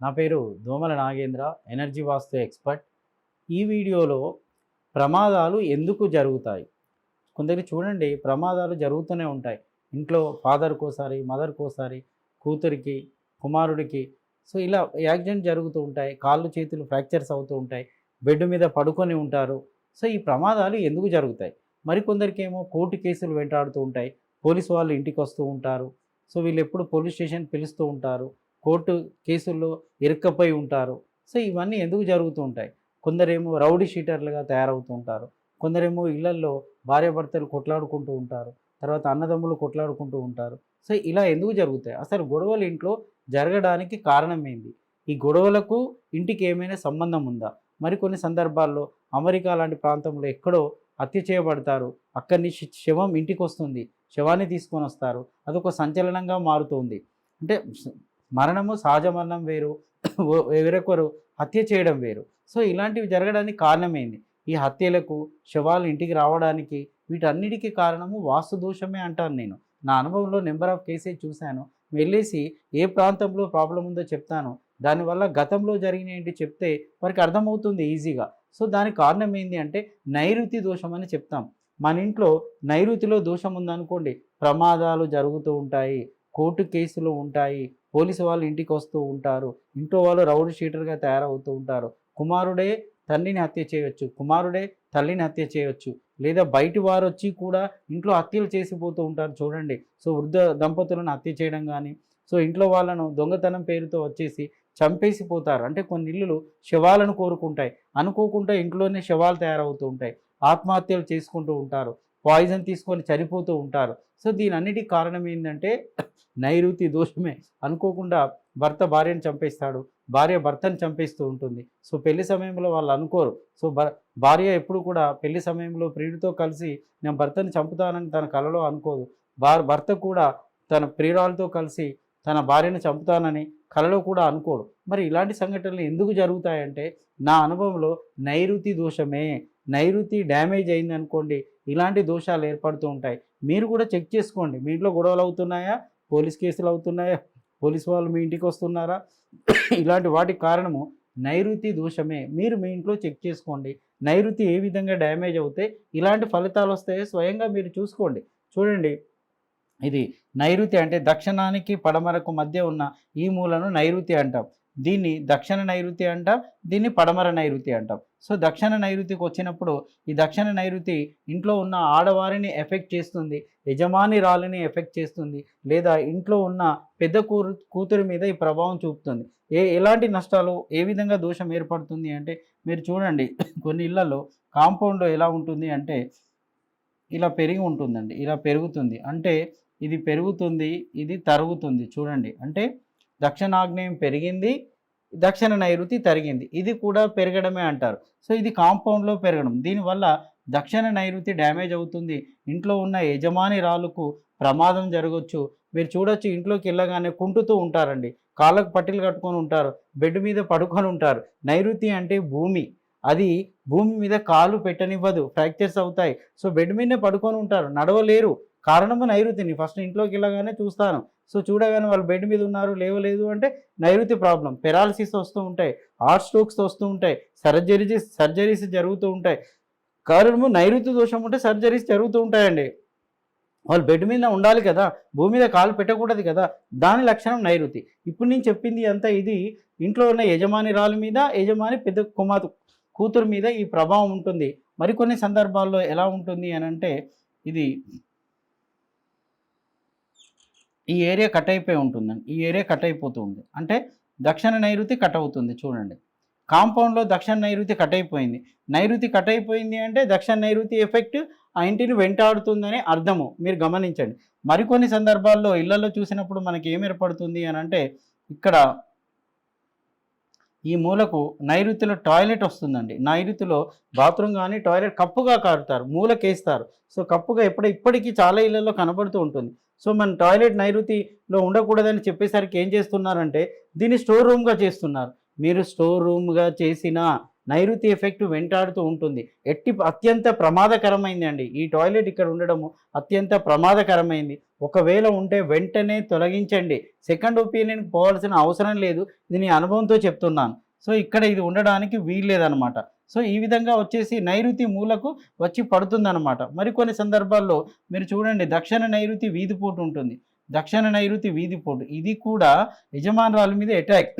నా పేరు దోమల నాగేంద్ర ఎనర్జీ వాస్తు ఎక్స్పర్ట్ ఈ వీడియోలో ప్రమాదాలు ఎందుకు జరుగుతాయి? కొందరికి చూడండి ప్రమాదాలు జరుగుతూనే ఉంటాయి. ఇంట్లో ఫాదర్కోసారి మదర్కోసారి కూతురికి కుమారుడికి. సో ఇలా యాక్సిడెంట్ జరుగుతూ ఉంటాయి. కాళ్ళు చేతులు ఫ్రాక్చర్స్ అవుతూ ఉంటాయి. బెడ్ మీద పడుకొని ఉంటారు. సో ఈ ప్రమాదాలు ఎందుకు జరుగుతాయి? మరికొందరికి ఏమో కోర్టు కేసులు వెంటాడుతూ ఉంటాయి. పోలీసు వాళ్ళు ఇంటికి వస్తూ ఉంటారు. సో వీళ్ళు ఎప్పుడు పోలీస్ స్టేషన్ పిలుస్తూ ఉంటారు. కోర్టు కేసుల్లో ఇరుక్కపోయి ఉంటారు. సో ఇవన్నీ ఎందుకు జరుగుతూ ఉంటాయి? కొందరేమో రౌడీ షీటర్లుగా తయారవుతూ ఉంటారు. కొందరేమో ఇళ్ళల్లో భార్యాభర్తలు కొట్లాడుకుంటూ ఉంటారు. తర్వాత అన్నదమ్ములు కొట్లాడుకుంటూ ఉంటారు. సో ఇలా ఎందుకు జరుగుతాయి? అసలు గొడవలు ఇంట్లో జరగడానికి కారణం ఏంది? ఈ గొడవలకు ఇంటికి ఏమైనా సంబంధం ఉందా? మరికొన్ని సందర్భాల్లో అమెరికా లాంటి ప్రాంతంలో ఎక్కడో హత్య చేయబడతారు. అక్కడి నుంచి శవం ఇంటికి వస్తుంది శవాన్ని తీసుకొని వస్తారు. అదొక సంచలనంగా మారుతుంది. అంటే మరణము సహజ మరణం వేరు వేరొకరు హత్య చేయడం వేరు. సో ఇలాంటివి జరగడానికి కారణమైంది? ఈ హత్యలకు శవాలు ఇంటికి రావడానికి వీటన్నిటికీ కారణము వాస్తు దోషమే అంటాను నేను. నా అనుభవంలో నెంబర్ ఆఫ్ కేసెస్ చూశాను. వెళ్ళేసి ఏ ప్రాంతంలో ప్రాబ్లం ఉందో చెప్తాను. దానివల్ల గతంలో జరిగిన ఏంటి చెప్తే వారికి అర్థమవుతుంది ఈజీగా. సో దానికి కారణం ఏంటి అంటే నైరుతి దోషం అని చెప్తాం. మన ఇంట్లో నైరుతిలో దోషం ఉందనుకోండి ప్రమాదాలు జరుగుతూ ఉంటాయి కోర్టు కేసులు ఉంటాయి పోలీసు వాళ్ళు ఇంటికి వస్తూ ఉంటారు. ఇంట్లో వాళ్ళు రౌడ్ షీటర్గా తయారవుతూ ఉంటారు. కుమారుడే తండ్రిని హత్య చేయవచ్చు కుమారుడే తల్లిని హత్య చేయవచ్చు లేదా బయటి వారు వచ్చి కూడా ఇంట్లో హత్యలు చేసిపోతూ ఉంటారు చూడండి. సో వృద్ధ దంపతులను హత్య చేయడం కానీ సో ఇంట్లో వాళ్ళను దొంగతనం పేరుతో వచ్చేసి చంపేసిపోతారు. అంటే కొన్ని ఇల్లులు శవాలను కోరుకుంటాయి. అనుకోకుండా ఇంట్లోనే శవాలు తయారవుతూ ఉంటాయి. ఆత్మహత్యలు చేసుకుంటూ ఉంటారు. పాయిజన్ తీసుకొని చనిపోతూ ఉంటారు. సో దీని అన్నిటి కారణం ఏంటంటే నైరుతి దోషమే. అనుకోకుండా భర్త భార్యను చంపేస్తాడు. భార్య భర్తను చంపేస్తూ ఉంటుంది. సో పెళ్ళి సమయంలో వాళ్ళు అనుకోరు. సో భార్య ఎప్పుడు కూడా పెళ్ళి సమయంలో ప్రియుడితో కలిసి నేను భర్తను చంపుతానని తన కలలో అనుకోదు. భర్త కూడా తన ప్రియురాలతో కలిసి తన భార్యను చంపుతానని కలలో కూడా అనుకోడు. మరి ఇలాంటి సంఘటనలు ఎందుకు జరుగుతాయంటే నా అనుభవంలో నైరుతి దోషమే. నైరుతి డ్యామేజ్ అయింది అనుకోండి ఇలాంటి దోషాలు ఏర్పడుతూ ఉంటాయి. మీరు కూడా చెక్ చేసుకోండి. మీ ఇంట్లో గొడవలు అవుతున్నాయా? పోలీస్ కేసులు అవుతున్నాయా? పోలీస్ వాళ్ళు మీ ఇంటికి వస్తున్నారా? ఇలాంటి వాటికి కారణము నైరుతి దోషమే. మీరు మీ ఇంట్లో చెక్ చేసుకోండి. నైరుతి ఏ విధంగా డ్యామేజ్ అవుతే ఇలాంటి ఫలితాలు వస్తాయో స్వయంగా మీరు చూసుకోండి. చూడండి. ఇది నైరుతి అంటే దక్షిణానికి పడమరకు మధ్య ఉన్న ఈ మూలను నైరుతి అంటాం. దీన్ని దక్షిణ నైరుతి అంటాం దీన్ని పడమర నైరుతి అంటాం. సో దక్షిణ నైరుతికి వచ్చినప్పుడు ఈ దక్షిణ నైరుతి ఇంట్లో ఉన్న ఆడవారిని ఎఫెక్ట్ చేస్తుంది యజమాని రాళ్ళని ఎఫెక్ట్ చేస్తుంది లేదా ఇంట్లో ఉన్న పెద్ద కూరు కూతురు మీద ఈ ప్రభావం చూపుతుంది. ఏ ఎలాంటి నష్టాలు ఏ విధంగా దోషం ఏర్పడుతుంది అంటే మీరు చూడండి కొన్ని ఇళ్ళలో కాంపౌండ్ ఎలా ఉంటుంది అంటే ఇలా పెరిగి ఉంటుందండి ఇలా పెరుగుతుంది. అంటే ఇది పెరుగుతుంది ఇది తరుగుతుంది చూడండి. అంటే దక్షిణాగ్నేయం పెరిగింది దక్షిణ నైరుతి తరిగింది. ఇది కూడా పెరగడమే అంటారు. సో ఇది కాంపౌండ్లో పెరగడం. దీనివల్ల దక్షిణ నైరుతి డ్యామేజ్ అవుతుంది. ఇంట్లో ఉన్న యజమాని రాళ్ళకు ప్రమాదం జరగవచ్చు మీరు చూడొచ్చు ఇంట్లోకి వెళ్ళగానే కుంటుతూ ఉంటారండి. కాళ్ళకు పట్టీలు కట్టుకొని ఉంటారు బెడ్ మీద పడుకొని ఉంటారు. నైరుతి అంటే భూమి. అది భూమి మీద కాలు పెట్టనివ్వదు ఫ్రాక్చర్స్ అవుతాయి. సో బెడ్ మీదనే పడుకొని ఉంటారు. నడవలేరు. కారణము నైరుతిని. ఫస్ట్ ఇంట్లోకి వెళ్ళగానే చూస్తాను. సో చూడగానే వాళ్ళు బెడ్ మీద ఉన్నారు లేవలేదు అంటే నైరుతి ప్రాబ్లం. పెరాలసిస్ వస్తూ ఉంటాయి హార్ట్ స్ట్రోక్స్ వస్తూ ఉంటాయి సర్జరీస్ సర్జరీస్ జరుగుతూ ఉంటాయి. కారణము నైరుతి దోషం ఉంటే సర్జరీస్ జరుగుతూ ఉంటాయండి. వాళ్ళు బెడ్ మీద ఉండాలి కదా భూమి మీద కాలు పెట్టకూడదు కదా దాని లక్షణం నైరుతి. ఇప్పుడు నేను చెప్పింది అంతా ఇది ఇంట్లో ఉన్న యజమాని రాళ్ళ మీద యజమాని పెద్ద కుమారు కూతురు మీద ఈ ప్రభావం ఉంటుంది. మరికొన్ని సందర్భాల్లో ఎలా ఉంటుంది అని అంటే ఇది ఈ ఏరియా కట్ అయిపోయి ఉంటుందండి. ఈ ఏరియా కట్ అయిపోతూ ఉంది. అంటే దక్షిణ నైరుతి కట్ అవుతుంది చూడండి. కాంపౌండ్లో దక్షిణ నైరుతి కట్ అయిపోయింది. నైరుతి కట్ అయిపోయింది అంటే దక్షిణ నైరుతి ఎఫెక్ట్ ఆ ఇంటిని వెంటాడుతుందని అర్థము. మీరు గమనించండి. మరికొన్ని సందర్భాల్లో ఇళ్ళలో చూసినప్పుడు మనకి ఏం ఏర్పడుతుంది అని అంటే ఇక్కడ ఈ మూలకు నైరుతిలో టాయిలెట్ వస్తుందండి. నైరుతిలో బాత్రూమ్ కానీ టాయిలెట్ కప్పుగా కారుతారు. మూలకేస్తారు. సో కప్పుగా ఎప్పుడు ఇప్పటికీ చాలా ఇళ్ళలో కనబడుతూ ఉంటుంది. సో మన టాయిలెట్ నైరుతిలో ఉండకూడదని చెప్పేసరికి ఏం చేస్తున్నారంటే దీన్ని స్టోర్ రూమ్గా చేస్తున్నారు. మీరు స్టోర్ రూమ్గా చేసిన నైరుతి ఎఫెక్ట్ వెంటాడుతూ ఉంటుంది. ఎట్టి అత్యంత ప్రమాదకరమైంది అండి ఈ టాయిలెట్ ఇక్కడ ఉండడము అత్యంత ప్రమాదకరమైంది. ఒకవేళ ఉంటే వెంటనే తొలగించండి. సెకండ్ ఒపీనియన్ పోవాల్సిన అవసరం లేదు. ఇది నీ అనుభవంతో చెప్తున్నాను. సో ఇక్కడ ఇది ఉండడానికి వీల్లేదనమాట సో ఈ విధంగా వచ్చేసి నైరుతి మూలకు వచ్చి పడుతుందన్నమాట. మరికొన్ని సందర్భాల్లో మీరు చూడండి దక్షిణ నైరుతి వీధిపోటు ఉంటుంది. దక్షిణ నైరుతి వీధిపోటు ఇది కూడా యజమానురాల మీద అటాక్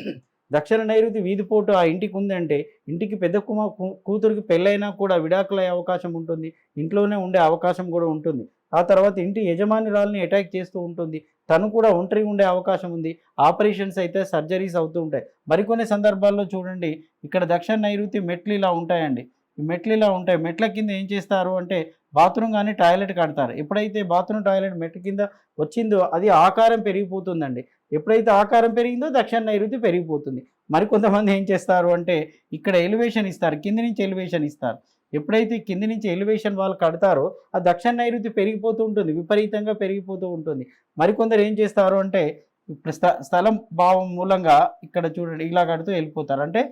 దక్షిణ నైరుతి వీధిపోటు ఆ ఇంటికి ఉందంటే ఇంటికి పెద్ద కుమ కూ- కూతురికి పెళ్ళైనా కూడా విడాకులయ్యే అవకాశం ఉంటుంది. ఇంట్లోనే ఉండే అవకాశం కూడా ఉంటుంది. ఆ తర్వాత ఇంటి యజమానిరాల్ని అటాక్ చేస్తూ ఉంటుంది. తను కూడా ఒంటరి ఉండే అవకాశం ఉంది. ఆపరేషన్స్ అయితే సర్జరీస్ అవుతూ ఉంటాయి. మరికొన్ని సందర్భాల్లో చూడండి ఇక్కడ దక్షిణ నైరుతి మెట్లు ఇలా ఉంటాయండి. ఈ మెట్లు ఇలా ఉంటాయి. మెట్ల కింద ఏం చేస్తారు అంటే బాత్రూమ్ కానీ టాయిలెట్ కడతారు. ఎప్పుడైతే బాత్రూమ్ టాయిలెట్ మెట్ల కింద వచ్చిందో అది ఆకారం పెరిగిపోతుందండి. ఎప్పుడైతే ఆకారం పెరిగిందో దక్షిణ నైరుతి పెరిగిపోతుంది. మరికొంతమంది ఏం చేస్తారు అంటే ఇక్కడ ఎలివేషన్ ఇస్తారు. కింది నుంచి ఎలివేషన్ ఇస్తారు. ఎప్పుడైతే కింది నుంచి ఎలివేషన్ వాళ్ళు కడతారో ఆ దక్షిణ నైరుతి పెరిగిపోతూ ఉంటుంది విపరీతంగా పెరిగిపోతూ ఉంటుంది. మరికొందరు ఏం చేస్తారు అంటే ఇప్పుడు స్థ స్థలం భావం మూలంగా ఇక్కడ చూడండి ఇలా కడుతూ వెళ్ళిపోతారు. అంటే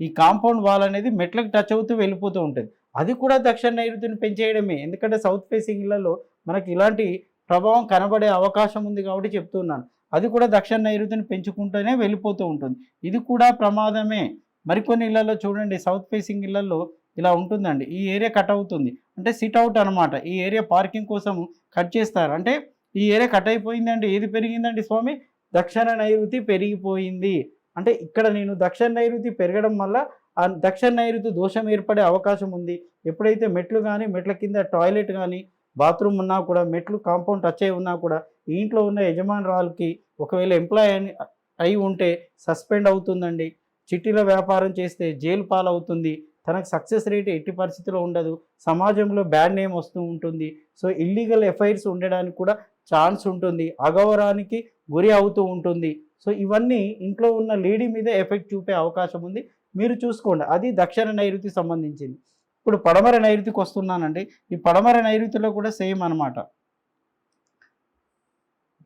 ఈ కాంపౌండ్ వాల్ అనేది మెట్లకు టచ్ అవుతూ వెళ్ళిపోతూ ఉంటుంది. అది కూడా దక్షిణ నైరుతిని పెంచేయడమే. ఎందుకంటే సౌత్ ఫేసింగ్ ఇళ్ళలో మనకి ఇలాంటి ప్రభావం కనబడే అవకాశం ఉంది కాబట్టి చెప్తున్నాను అది కూడా దక్షిణ నైరుతిని పెంచుకుంటూనే వెళ్ళిపోతూ ఉంటుంది. ఇది కూడా ప్రమాదమే. మరికొన్ని ఇళ్ళలో చూడండి సౌత్ ఫేసింగ్ ఇళ్ళలో ఇలా ఉంటుందండి. ఈ ఏరియా కట్ అవుతుంది. అంటే సిట్ అవుట్ అనమాట ఈ ఏరియా పార్కింగ్ కోసం కట్ చేస్తారు. అంటే ఈ ఏరియా కట్ అయిపోయిందండి. ఏది పెరిగిందండి స్వామి? దక్షిణ నైరుతి పెరిగిపోయింది. అంటే ఇక్కడ నేను దక్షిణ నైరుతి పెరగడం వల్ల ఆ దక్షిణ నైరుతి దోషం ఏర్పడే అవకాశం ఉంది. ఎప్పుడైతే మెట్లు కానీ మెట్ల కింద టాయిలెట్ కానీ బాత్రూమ్ ఉన్నా కూడా మెట్లు కాంపౌండ్ టచ్ అయి ఉన్నా కూడా ఇంట్లో ఉన్న యజమానురాలకి ఒకవేళ ఎంప్లాయ్ అని అయి ఉంటే సస్పెండ్ అవుతుందండి. చిట్టీల వ్యాపారం చేస్తే జైలు పాలవుతుంది. తనకు సక్సెస్ రేట్ ఎట్టి పరిస్థితిలో ఉండదు. సమాజంలో బ్యాడ్ నేమ్ వస్తూ ఉంటుంది. సో ఇల్లీగల్ ఎఫ్ఐఆర్స్ ఉండడానికి కూడా ఛాన్స్ ఉంటుంది. అగౌరవానికి గురి అవుతూ ఉంటుంది. సో ఇవన్నీ ఇంట్లో ఉన్న లేడీ మీద ఎఫెక్ట్ చూపే అవకాశం ఉంది. మీరు చూసుకోండి. అది దక్షిణ నైరుతి సంబంధించింది. ఇప్పుడు పడమర నైరుతికి వస్తున్నానండి. ఈ పడమర నైరుతిలో కూడా సేమ్ అనమాట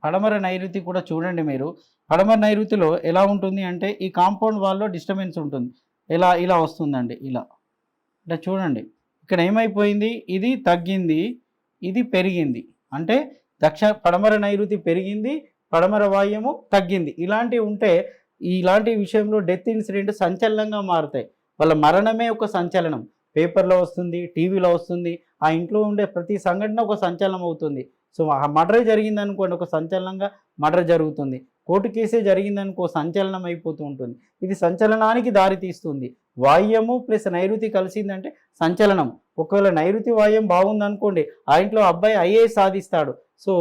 పడమర నైరుతి కూడా చూడండి మీరు. పడమర నైరుతిలో ఎలా ఉంటుంది అంటే ఈ కాంపౌండ్ వాల్లో డిస్టర్బెన్స్ ఉంటుంది. ఇలా ఇలా వస్తుందండి ఇలా. ఇలా చూడండి ఇక్కడ ఏమైపోయింది? ఇది తగ్గింది ఇది పెరిగింది. అంటే దక్ష పడమర నైరుతి పెరిగింది పడమర వాయుము తగ్గింది. ఇలాంటివి ఉంటే ఇలాంటి విషయంలో డెత్ ఇన్సిడెంట్ సంచలనంగా మారుతాయి. వాళ్ళ మరణమే ఒక సంచలనం. పేపర్లో వస్తుంది టీవీలో వస్తుంది ఆ ఇంట్లో ఉండే ప్రతి సంఘటన ఒక సంచలనం అవుతుంది. సో ఆ మర్డర్ జరిగింది అనుకోండి ఒక సంచలనంగా మర్డర్ జరుగుతుంది. కోర్టు కేసే జరిగిందనుకో సంచలనం అయిపోతూ ఉంటుంది. ఇది సంచలనానికి దారితీస్తుంది వాయ్యము ప్లస్ నైరుతి కలిసిందంటే సంచలనం. ఒకవేళ నైరుతి వాయ్యం బాగుందనుకోండి ఆ ఇంట్లో అబ్బాయి ఐఏఎస్ సాధిస్తాడు. సో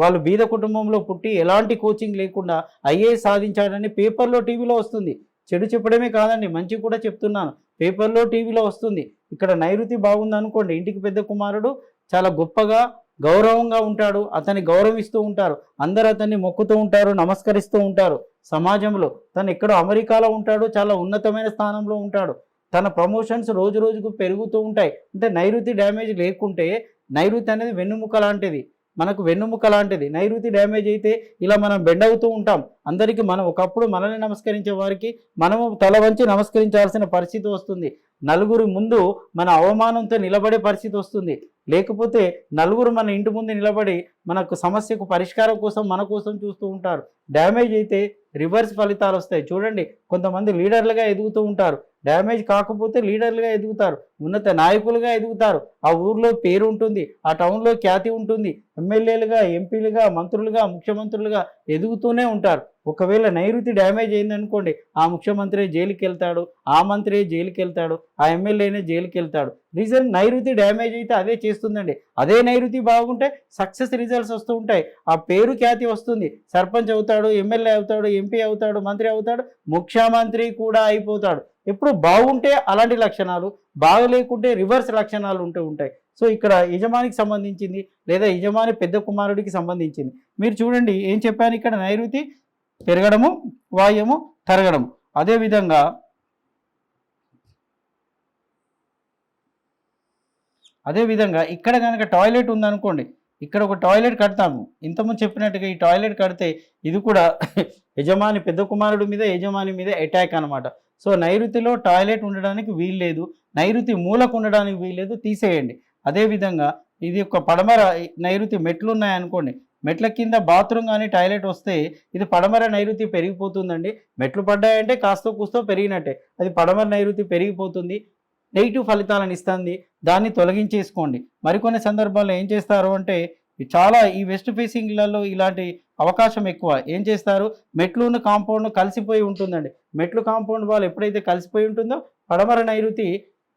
వాళ్ళు బీద కుటుంబంలో పుట్టి ఎలాంటి కోచింగ్ లేకుండా ఐఏఎస్ సాధించాడని పేపర్లో టీవీలో వస్తుంది. చెడు చెప్పడమే కాదండి మంచి కూడా చెప్తున్నాను. పేపర్లో టీవీలో వస్తుంది. ఇక్కడ నైరుతి బాగుందనుకోండి ఇంటికి పెద్ద కుమారుడు చాలా గొప్పగా గౌరవంగా ఉంటాడు అతన్ని గౌరవిస్తూ ఉంటారు అందరు అతన్ని మొక్కుతూ ఉంటారు నమస్కరిస్తూ ఉంటారు. సమాజంలో తను ఎక్కడో అమెరికాలో ఉంటాడు చాలా ఉన్నతమైన స్థానంలో ఉంటాడు. తన ప్రమోషన్స్ రోజు రోజుకు పెరుగుతూ ఉంటాయి. అంటే నైరుతి డ్యామేజ్ లేకుంటే నైరుతి అనేది వెన్నుముక లాంటిది. మనకు వెన్నుముక లాంటిది. నైరుతి డ్యామేజ్ అయితే ఇలా మనం బెండ్ అవుతూ ఉంటాం. అందరికీ మనం ఒకప్పుడు మనల్ని నమస్కరించే వారికి మనము తల వంచి నమస్కరించాల్సిన పరిస్థితి వస్తుంది. నలుగురి ముందు మన అవమానంతో నిలబడే పరిస్థితి వస్తుంది. లేకపోతే నలుగురు మన ఇంటి ముందు నిలబడి మనకు సమస్యకు పరిష్కారం కోసం మన కోసం చూస్తూ ఉంటారు. డ్యామేజ్ అయితే రివర్స్ ఫలితాలు వస్తాయి. చూడండి కొంతమంది లీడర్లుగా ఎదుగుతూ ఉంటారు. డ్యామేజ్ కాకపోతే లీడర్లుగా ఎదుగుతారు. ఉన్నత నాయకులుగా ఎదుగుతారు. ఆ ఊర్లో పేరు ఉంటుంది ఆ టౌన్లో ఖ్యాతి ఉంటుంది. ఎమ్మెల్యేలుగా ఎంపీలుగా మంత్రులుగా ముఖ్యమంత్రులుగా ఎదుగుతూనే ఉంటారు. ఒకవేళ నైరుతి డ్యామేజ్ అయిందనుకోండి ఆ ముఖ్యమంత్రి జైలుకి వెళ్తాడు ఆ మంత్రి జైలుకి వెళ్తాడు ఆ ఎమ్మెల్యేనే జైలుకి వెళ్తాడు రీజన్ నైరుతి డ్యామేజ్ అయితే అదే చేస్తుందండి. అదే నైరుతి బాగుంటే సక్సెస్ రిజల్ట్స్ వస్తూ ఉంటాయి. ఆ పేరు ఖ్యాతి వస్తుంది. సర్పంచ్ అవుతాడు ఎమ్మెల్యే అవుతాడు ఎంపీ అవుతాడు మంత్రి అవుతాడు ముఖ్యమంత్రి కూడా అయిపోతాడు. ఎప్పుడు బాగుంటే అలాంటి లక్షణాలు బాగలేకుంటే రివర్స్ లక్షణాలు ఉంటూ ఉంటాయి. సో ఇక్కడ యజమానికి సంబంధించింది లేదా యజమాని పెద్ద కుమారుడికి సంబంధించింది. మీరు చూడండి ఏం చెప్పాను ఇక్కడ? నైరుతి పెరగడము వాయుము తరగడము. అదేవిధంగా అదేవిధంగా ఇక్కడ కనుక టాయిలెట్ ఉందనుకోండి ఇక్కడ ఒక టాయిలెట్ కడతాము. ఇంతకుముందు చెప్పినట్టుగా ఈ టాయిలెట్ కడితే ఇది కూడా యజమాని పెద్ద కుమారుడి మీద యజమాని మీద అటాక్ అనమాట సో నైరుతిలో టాయిలెట్ ఉండడానికి వీల్లేదు. నైరుతి మూలకు ఉండడానికి వీలేదు తీసేయండి. అదేవిధంగా ఇది ఒక పడమర నైరుతి మెట్లు ఉన్నాయనుకోండి మెట్ల కింద బాత్రూమ్ కానీ టాయిలెట్ వస్తే ఇది పడమర నైరుతి పెరిగిపోతుందండి. మెట్లు పడ్డాయంటే కాస్త కూస్తో పెరిగినట్టే. అది పడమర నైరుతి పెరిగిపోతుంది. నెగిటివ్ ఫలితాలను ఇస్తుంది. దాన్ని తొలగించేసుకోండి. మరికొన్ని సందర్భాల్లో ఏం చేస్తారు అంటే చాలా ఈ వెస్ట్ ఫేసింగ్లలో ఇలాంటి అవకాశం ఎక్కువ. ఏం చేస్తారు? మెట్లును కాంపౌండ్ కలిసిపోయి ఉంటుందండి. మెట్లు కాంపౌండ్ వాళ్ళు ఎప్పుడైతే కలిసిపోయి ఉంటుందో పడమర నైరుతి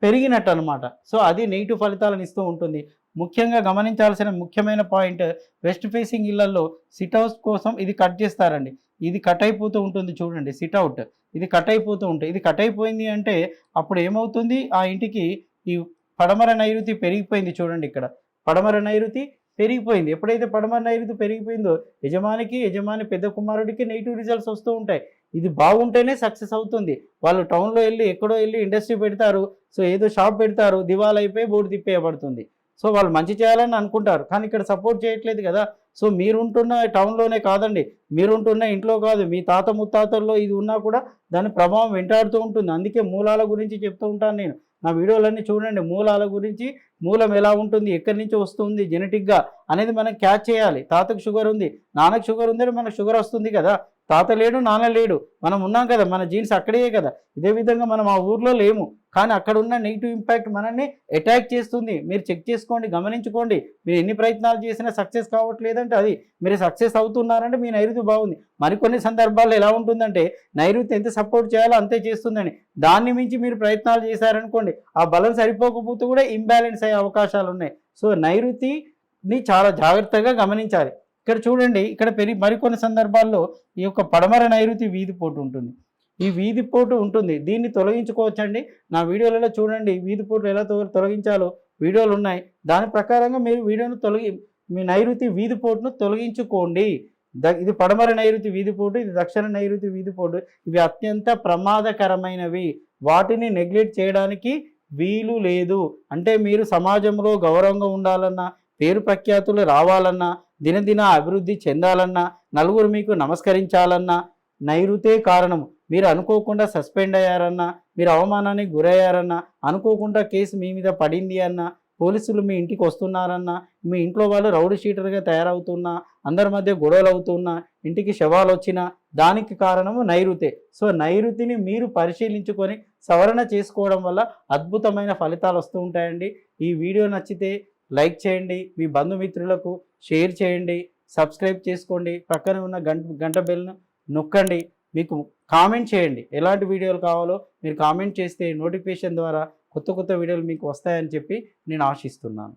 పెరిగినట్టు అనమాట సో అది నెగిటివ్ ఫలితాలను ఇస్తూ ఉంటుంది. ముఖ్యంగా గమనించాల్సిన ముఖ్యమైన పాయింట్ వెస్ట్ ఫేసింగ్ ఇళ్ళలో సిట్ కోసం ఇది కట్ చేస్తారండి. ఇది కట్ అయిపోతూ ఉంటుంది చూడండి సిట్ అవుట్. ఇది కట్ అయిపోతూ ఉంటుంది ఇది కట్ అయిపోయింది అంటే అప్పుడు ఏమవుతుంది? ఆ ఇంటికి ఈ పడమర నైరుతి పెరిగిపోయింది చూడండి ఇక్కడ. పడమర నైరుతి పెరిగిపోయింది. ఎప్పుడైతే పడమర నైరుతి పెరిగిపోయిందో యజమానికి యజమాని పెద్ద కుమారుడికి నెగిటివ్ రిజల్ట్స్ వస్తూ ఉంటాయి. ఇది బాగుంటేనే సక్సెస్ అవుతుంది. వాళ్ళు టౌన్లో వెళ్ళి ఎక్కడో వెళ్ళి ఇండస్ట్రీ పెడతారు. సో ఏదో షాప్ పెడతారు. దివాలా అయిపోయి బోర్డు తిప్పేయబడుతుంది. సో వాళ్ళు మంచి చేయాలని అనుకుంటారు. కానీ ఇక్కడ సపోర్ట్ చేయట్లేదు కదా. సో మీరుంటున్న టౌన్లోనే కాదండి. మీరుంటున్న ఇంట్లో కాదు. మీ తాత ముత్తాతల్లో ఇది ఉన్నా కూడా దాని ప్రభావం వెంటాడుతూ ఉంటుంది. అందుకే మూలాల గురించి చెప్తూ ఉంటాను నేను. నా వీడియోలన్నీ చూడండి. మూలాల గురించి మూలం ఎలా ఉంటుంది ఎక్కడి నుంచి వస్తుంది జెనెటిక్గా అనేది మనం క్యాచ్ చేయాలి. తాతకు షుగర్ ఉంది నాన్నకు షుగర్ ఉందని మనకు షుగర్ వస్తుంది కదా. తాత లేడు నాన్న లేడు. మనం ఉన్నాం కదా మన జీన్స్ అక్కడే కదా. ఇదే విధంగా మనం ఆ ఊర్లో లేము. కానీ అక్కడ ఉన్న నెగిటివ్ ఇంపాక్ట్ మనల్ని అటాక్ చేస్తుంది. మీరు చెక్ చేసుకోండి గమనించుకోండి. మీరు ఎన్ని ప్రయత్నాలు చేసినా సక్సెస్ కావట్లేదంటే అది. మీరు సక్సెస్ అవుతున్నారంటే మీ నైరుతి బాగుంది. మరికొన్ని సందర్భాల్లో ఎలా ఉంటుందంటే నైరుతి ఎంత సపోర్ట్ చేయాలో అంతే చేస్తుందని. దాన్ని మించి మీరు ప్రయత్నాలు చేశారనుకోండి ఆ బలం సరిపోకపోతే కూడా ఇంబ్యాలెన్స్ అయ్యే అవకాశాలు ఉన్నాయి సో నైరుతిని చాలా జాగ్రత్తగా గమనించాలి. ఇక్కడ చూడండి ఇక్కడ పెరిగి మరికొన్ని సందర్భాల్లో ఈ యొక్క పడమర నైరుతి వీధిపోటు ఉంటుంది. ఈ వీధిపోటు ఉంటుంది. దీన్ని తొలగించుకోవచ్చండి. నా వీడియోలలో చూడండి వీధిపోటు ఎలా తొలగించాలో వీడియోలు ఉన్నాయి. దాని ప్రకారంగా మీరు వీడియోను తొలగి మీ నైరుతి వీధిపోటును తొలగించుకోండి. ద ఇది పడమర నైరుతి వీధిపోటు ఇది దక్షిణ నైరుతి వీధిపోటు ఇవి అత్యంత ప్రమాదకరమైనవి. వాటిని నెగ్లెక్ట్ చేయడానికి వీలు లేదు. అంటే మీరు సమాజంలో గౌరవంగా ఉండాలన్నా పేరు ప్రఖ్యాతులు రావాలన్నా దినదిన అభివృద్ధి చెందాలన్నా నలుగురు మీకు నమస్కరించాలన్నా నైరుతే కారణం. మీరు అనుకోకుండా సస్పెండ్ అయ్యారన్నా మీరు అవమానానికి గురయ్యారన్నా అనుకోకుండా కేసు మీ మీద పడింది అన్నా పోలీసులు మీ ఇంటికి వస్తున్నారన్నా మీ ఇంట్లో వాళ్ళు రౌడీ షీటర్గా తయారవుతున్నా అందరి మధ్య గొడవలు అవుతున్నా ఇంటికి శవాలు వచ్చినా దానికి కారణము నైరుతే. సో నైరుతిని మీరు పరిశీలించుకొని సవరణ చేసుకోవడం వల్ల అద్భుతమైన ఫలితాలు వస్తూ ఉంటాయండి. ఈ వీడియో నచ్చితే లైక్ చేయండి మీ బంధుమిత్రులకు షేర్ చేయండి సబ్స్క్రైబ్ చేసుకోండి పక్కన ఉన్న గంట గంట బెల్ను నొక్కండి మీకు కామెంట్ చేయండి. ఎలాంటి వీడియోలు కావాలో మీరు కామెంట్ చేస్తే నోటిఫికేషన్ ద్వారా కొత్త కొత్త వీడియోలు మీకు వస్తాయని చెప్పి నేను ఆశిస్తున్నాను.